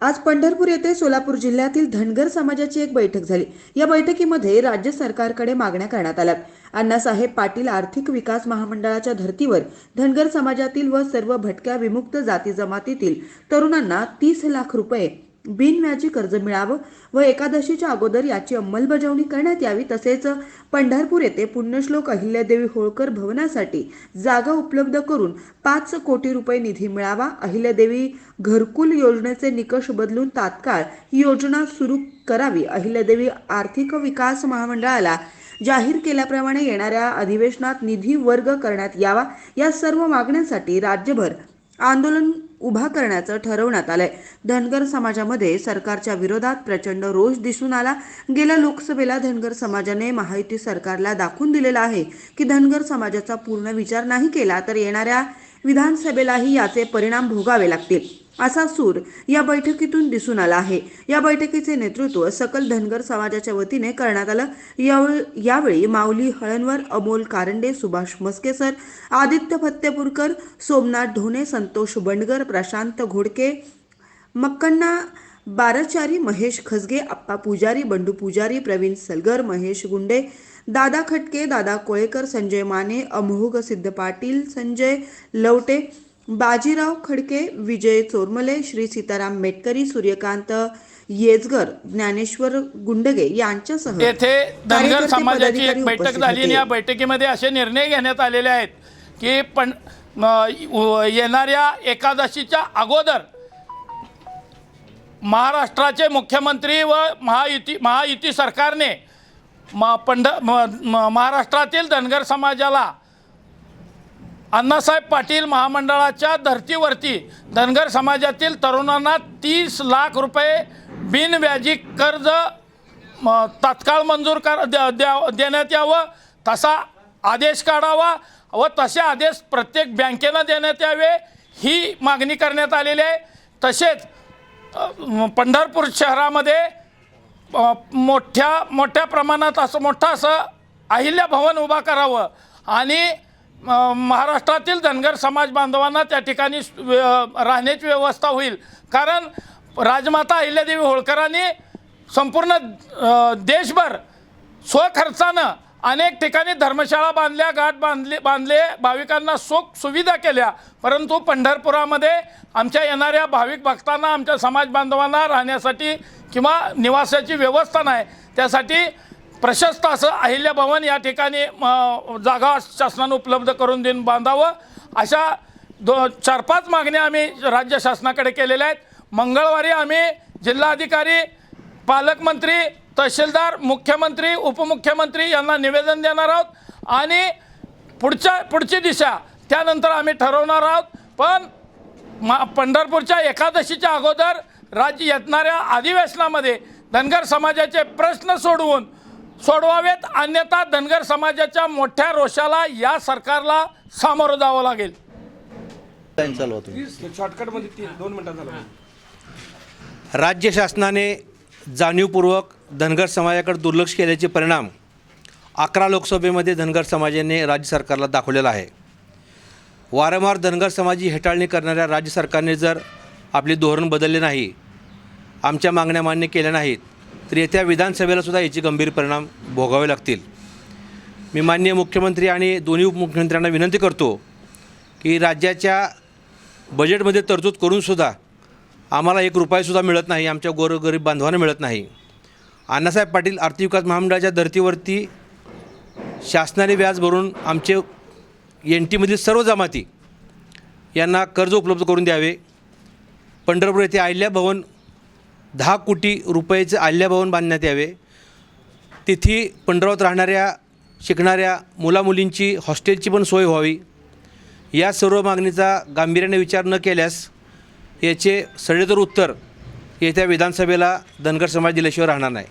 आज पंढरपूर येथे सोलापूर जिल्ह्यातील धनगर समाजाची एक बैठक झाली. या बैठकीमध्ये राज्य सरकारकडे मागण्या करण्यात आल्या. अण्णासाहेब पाटील आर्थिक विकास महामंडळाच्या धर्तीवर धनगर समाजातील व सर्व भटक्या विमुक्त जाती जमातीतील तरुणांना तीस लाख रुपये बिनव्याजी कर्ज मिळावं व एकादशीच्या अगोदर याची अंमलबजावणी करण्यात यावी तसेच पंढरपूर येथे पुण्यश्लोक अहिल्यादेवी होळकर भवनासाठी जागा उपलब्ध करून पाच कोटी रुपये निधी मिळावा. अहिल्यादेवी घरकुल योजनेचे निकष बदलून तात्काळ ही योजना सुरू करावी. अहिल्यादेवी आर्थिक विकास महामंडळाला जाहीर केल्याप्रमाणे येणाऱ्या अधिवेशनात निधी वर्ग करण्यात यावा. या सर्व मागण्यांसाठी राज्यभर आंदोलन उभा करण्याचं ठरवण्यात आलंय. धनगर समाजामध्ये सरकारच्या विरोधात प्रचंड रोष दिसून आला. गेल्या लोकसभेला धनगर समाजाने महायुती सरकारला दाखवून दिलेला आहे की धनगर समाजाचा पूर्ण विचार नाही केला तर येणाऱ्या विधानसभेलाही याचे परिणाम भोगावे लागतील. असा सूर या बैठकीतून दिसून आला आहे. या बैठकीचे नेतृत्व सकल धनगर समाजाच्या वतीने करण्यात आलं. यावेळी यावेळी माऊली हळणवर अमोल कारंडे सुभाष मस्केसर आदित्य फत्तेपूरकर सोमनाथ ढोणे संतोष बंडगर प्रशांत घोडके मक्कन्ना बारचारी महेश खसगे अप्पा पुजारी बंडू पुजारी प्रवीण सलगर महेश गुंडे दादा खटके दादा कोळेकर संजय माने अमोघ सिद्ध पाटील संजय लवटे बाजीराव खडके विजय चोरमले श्री सीताराम मेटकरी सूर्यकांत येजगर ज्ञानेश्वर गुंडगे यांच्यासह येथे धनगर समाजाची एक बैठक झाली आणि. या बैठकीमध्ये असे निर्णय घेण्यात आलेले आहेत की पण येणाऱ्या एकादशीच्या अगोदर महाराष्ट्राचे मुख्यमंत्री व महायुती महायुती सरकारने म पंढ म- महाराष्ट्रातील धनगर समाजाला अण्णासाहेब पाटील महामंडळाच्या धर्तीवरती धनगर समाजातील तरुणांना तीस लाख रुपये बिनव्याजी कर्ज म, तात्काळ मंजूर कर द्या- द्या- देण्यात यावं तसा आदेश काढावा व तसे आदेश प्रत्येक बँकेनं देण्यात यावे ही मागणी करण्यात आलेली आहे. तसेच पंढरपूर शहरामध्ये मोठ्या मोठ्या प्रमाणात असं मोठं असं अहिल्या भवन उभा करावं. आणि महाराष्ट्रातील धनगर समाज बांधवांना त्या ठिकाणी राहण्याची व्यवस्था होईल. कारण राजमाता अहिल्यादेवी होळकरांनी संपूर्ण देशभर स्वखर्चानं अनेक ठिकाणी धर्मशाळा बांधल्या घाट बांधले बांधले भाविकांना सुख सुविधा केल्या. परंतु पंढरपुरामध्ये आमच्या येणाऱ्या भाविक भक्तांना आमच्या समाज बांधवांना राहण्यासाठी किंवा निवासाची व्यवस्था नाही. त्यासाठी प्रशस्त असं अहिल्या भवन या ठिकाणी जागा शासनानं उपलब्ध करून देऊन बांधावं. अशा दो चार पाच मागण्या आम्ही राज्य शासनाकडे केलेल्या आहेत. मंगळवारी आम्ही जिल्हाधिकारी पालकमंत्री तहसीलदार मुख्यमंत्री उपमुख्यमंत्री यांना निवेदन देणार आहोत. आणि पुढच्या पुढची दिशा त्यानंतर आम्ही ठरवणार आहोत. पण मा पंढरपूरच्या एकादशीच्या अगोदर राज्य येणाऱ्या अधिवेशनामध्ये धनगर समाजाचे प्रश्न सोडवून सोडवावेत. अन्यथा धनगर समाजाच्या मोठ्या रोषाला या सरकारला सामोरं जावं लागेल. शॉर्टकटमध्ये तीन दोन मिनिटात झालं. राज्य शासनाने जाणीवपूर्वक धनगर समाजाकडे दुर्लक्ष केल्याचे परिणाम अकरा लोकसभेमध्ये धनगर समाजाने राज्य सरकारला दाखवलेला आहे. वारंवार धनगर समाजी हेटाळणी करणाऱ्या राज्य सरकारने जर आपले धोरण बदलले नाही आमच्या मागण्या मान्य केल्या नाहीत तर येत्या विधानसभेलासुद्धा याचे गंभीर परिणाम भोगावे लागतील. मी माननीय मुख्यमंत्री आणि दोन्ही उपमुख्यमंत्र्यांना विनंती करतो की राज्याच्या बजेटमध्ये तरतूद करूनसुद्धा आम्हाला एक रुपयासुद्धा मिळत नाही आमच्या गोरगरीब बांधवांना मिळत नाही. अण्णासाहेब पाटील आर्थिक विकास महामंडळाच्या धर्तीवरती शासनाने व्याज भरून आमचे एन टीमधील सर्व जमाती यांना कर्ज उपलब्ध करून द्यावे. पंढरपूर येथे अहिल्या भवन दहा कोटी रुपयाचे अहिल्या भवन बांधण्यात यावे. तिथे पंढरावत राहणाऱ्या शिकणाऱ्या मुलामुलींची हॉस्टेलची पण सोय व्हावी. या सर्व मागणीचा गांभीर्याने विचार न केल्यास याचे सडेतर उत्तर येत्या विधानसभेला धनगर समाज दिल्याशिवाय राहणार नाही.